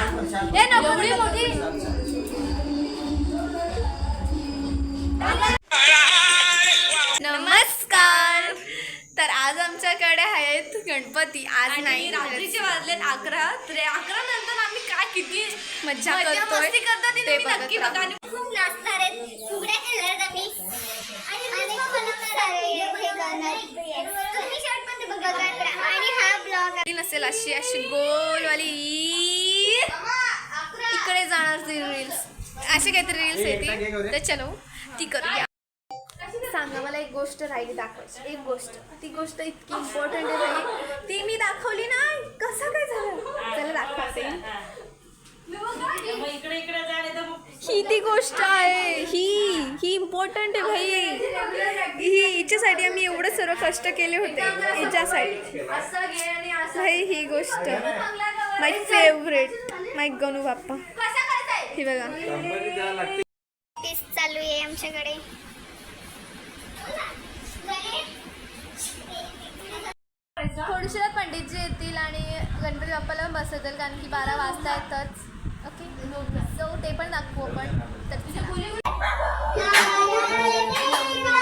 ए नको एवढी मोठी. नमस्कार. तर आज आमच्याकडे आहेत गणपती. आज नाही. रात्रीचे वाजलेत अकरा. तर अकरा नंतर आम्ही काय किती मज्जा मजा करतोय. मस्ती करतो ती ते तुम्ही बघत नक्की राहा. बघा आणि खूप नाचणार आहेत फुगड्या खेळणार आम्ही आणि खूप बनवणार आहे हे गाणं तुम्ही शॉर्टमध्ये बघा आणि हा ब्लॉग ती नसेल अशी अशी गोलवाली. इकडे जाणार ती रील्स असे काहीतरी रील्स येते तर चलो ती करूया. सांगा मला एक गोष्ट राहिली दाखवायची. एक गोष्ट. ती गोष्ट इतकी इम्पॉर्टंट आहे राहिली ती मी दाखवली नाही कसं काय झालं? चला दाखवते ही ती गोष्ट आहे. ही ही इम्पॉर्टंट आहे भाई ही हिच्यासाठी आम्ही एवढं सर्व कष्ट केले होते. हिच्यासाठी. असं घे आणि असं भाई ही गोष्ट. माय फेवरेट माय गणू बाप्पा. ही बघा. टेस्ट चालू आहे आमच्याकडे. थोडेसे पंडितजी येतील आणि गणपती बाप्पाला बसवतील कारण की बारा वाजता येतच ओके सो ते पण दाखवू आपण. तर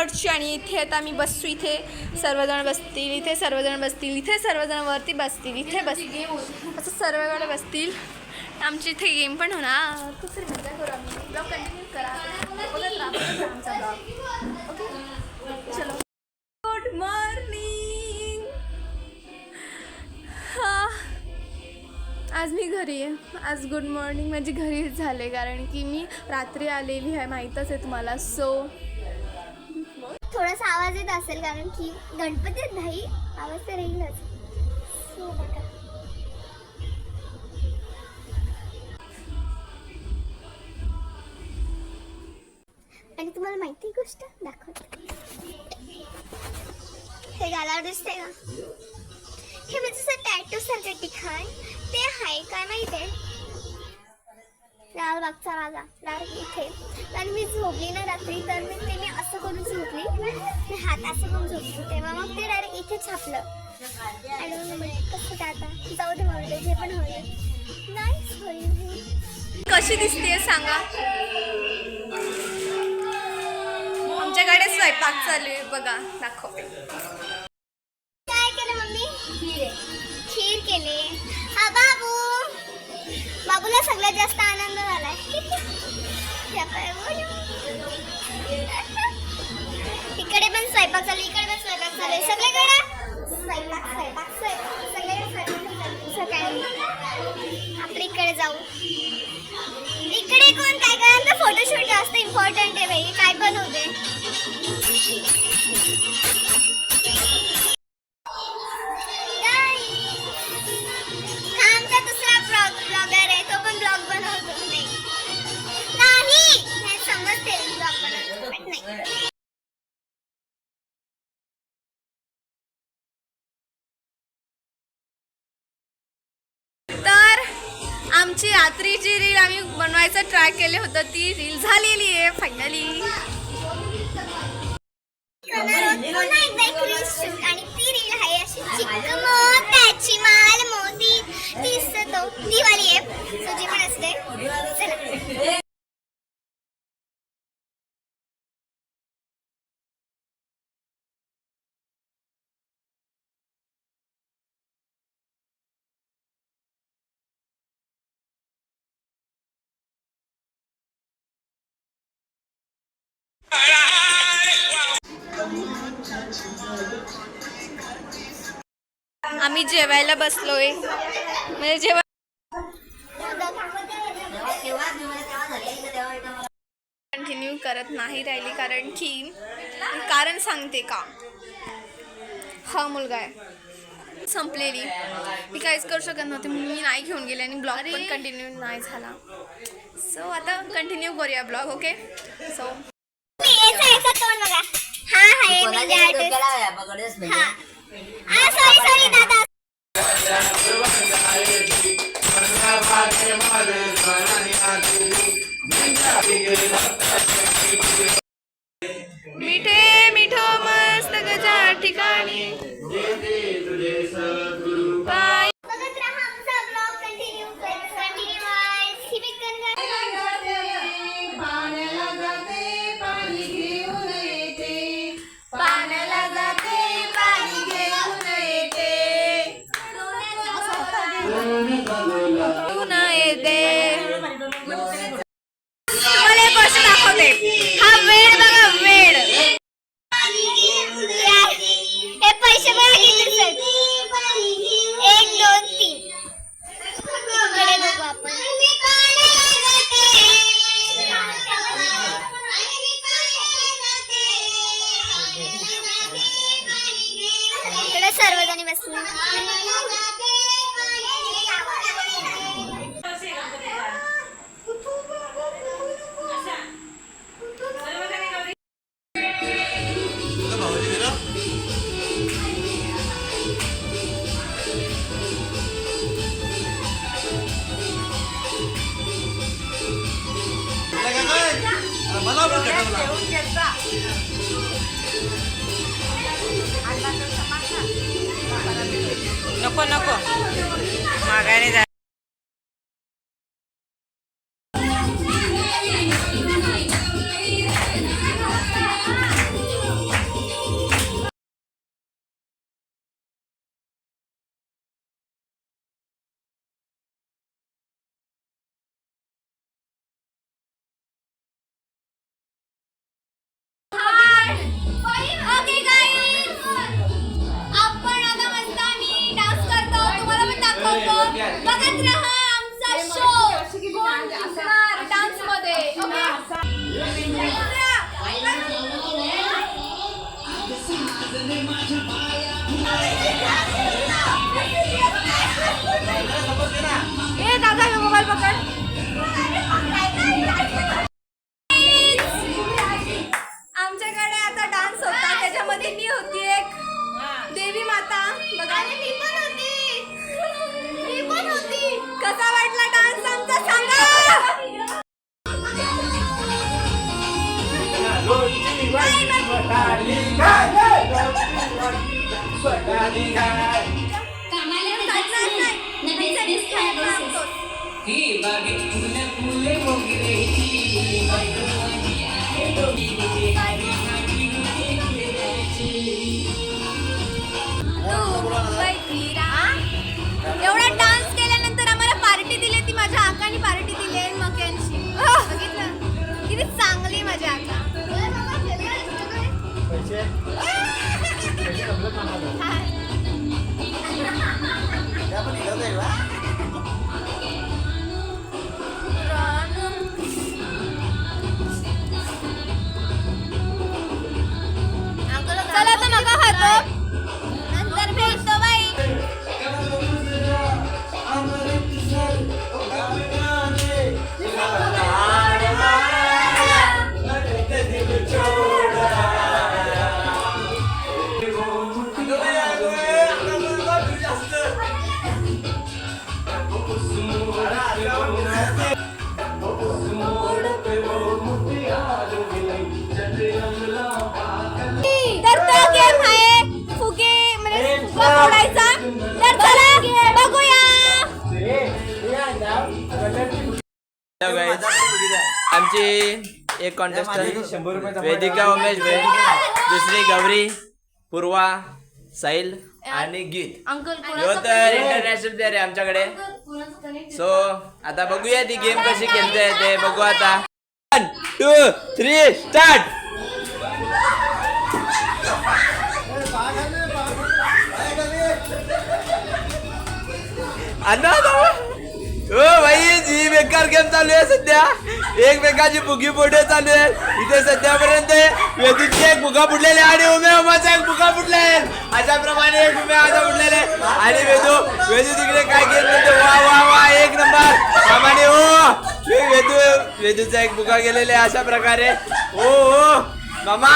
गडची आणि इथे आता मी बसू इथे. सर्वजण बसतील इथे सर्वजण बसतील इथे सर्वजण वरती बसतील इथे बसतील असं सर्वजण बसतील. आमची इथे गेम पण होणार. खूप सारी मजा करू आम्ही. ब्लॉग कंटिन्यू करा. बघत राहा बघत राहा आमचा ब्लॉग ओके चलो. गुड मॉर्निंग हा. आज मी घरी आहे. आज गुड मॉर्निंग माझी घरीच झाले कारण की मी रात्री आलेली आहे. माहीतच आहे तुम्हाला. सो थोडासा आवाज येत असेल कारण की गणपती नाही आवाज तर येईलच. बघा. आणि तुम्हाला माहिती आहे गोष्ट? दाखवते हे गालावर दिसते का? हे म्हणजे सर टॅटू सारखं ठिकाण. ते आहे काय माहिती आहे? लालबागचा राजा लाल इथे. आणि मी झोपली ना रात्री तर मी ते मी असं करून झोपली. मी हात असं करून झोपली. तेव्हा मग ते डायरेक्ट इथे छापलं. आणि मग म्हटलं, कसं काय आता? जाऊ दे म्हणलं जे पण होईल. नाही सॉरी कशी दिसते सांगा. आमच्याकडे स्वयंपाक चालू आहे बघा दाखवते काय केलं मम्मी? खीर. खीर केले. हा बाबू. बाबूला सगळ्यात जास्त आनंद झालाय. इकडे पण स्वयंपाक चालू इकडे पण स्वयंपाक चालू आहे. सगळीकडे स्वयंपाक स्वयंपाक स्वयंपाक. सगळीकडे स्वयंपाक. सकाळी. आपण इकडे जाऊ. इकडे कोण काय काय फोटोशूट जास्त इम्पॉर्टंट आहे भाई काय पण होते आमची रात्री जी रील आम्ही बनवायचं ट्राय केले होतं ती रील झालेली आहे फायनली आणि ती रील आहे अशी चिकमोक आम्ही जेवायला बसलोय. म्हणजे जेव्हा कंटिन्यू करत नाही राहिली कारण की कारण सांगते का? हा मुलगा आहे. संपलेली. मी काहीच करू शकत नव्हते. म्हणून मी नाही घेऊन गेले आणि ब्लॉग पण कंटिन्यू नाही झाला. सो आता कंटिन्यू करूया ब्लॉग ओके सो हा. हा सॉरी सॉरी दादा. मिठे मिठो ए दादा हे मोबाईल पकड एवढा डान्स केल्यानंतर आम्हाला पार्टी दिली ती माझ्या आकाने पार्टी दिली आहे मक्यांची. बघितलं? किती चांगली माझ्या आका. चला तर आमची एक कॉन्टेस्टंट वेदिका उमेश भाई दुसरी गौरी पूर्वा साहिल आणि गीत. अंकल ह्यो तर इंटरनॅशनल प्लेअर आहे आमच्याकडे. सो आता बघूया ती गेम कशी खेळते ते बघू आता. वन टू थ्री स्टार्ट अण्णा बेकार गेम चालू आहे सध्या. एकमेकाची भुगी फोडे चालू आहे इथे सध्यापर्यंत वेदूची एक फुगा फुटलेली आणि उमे उमाचा एक बुगा फुटला आहे. अशा प्रमाणे एक उमे आता फुटलेले आणि वेदू वेदू तिकडे काय गेम म्हणतो वा वा वा एक नंबर. प्रमाणे ओ वेदू वेदूचा एक फुगा गेलेला आहे अशा प्रकारे. ओ हो मामा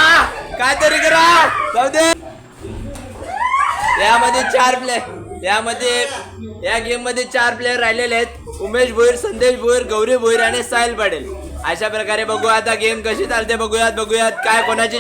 काय तरी करा. जाऊ दे. यामध्ये चार प्लेयर यामध्ये या गेममध्ये चार प्लेयर राहिलेले आहेत. उमेश भोईर संदेश भोईर गौरी भोईर आणि साहिल पाटील. अशा प्रकारे बघू आता गेम कशी चालते. बघूयात बघूयात काय कोणाची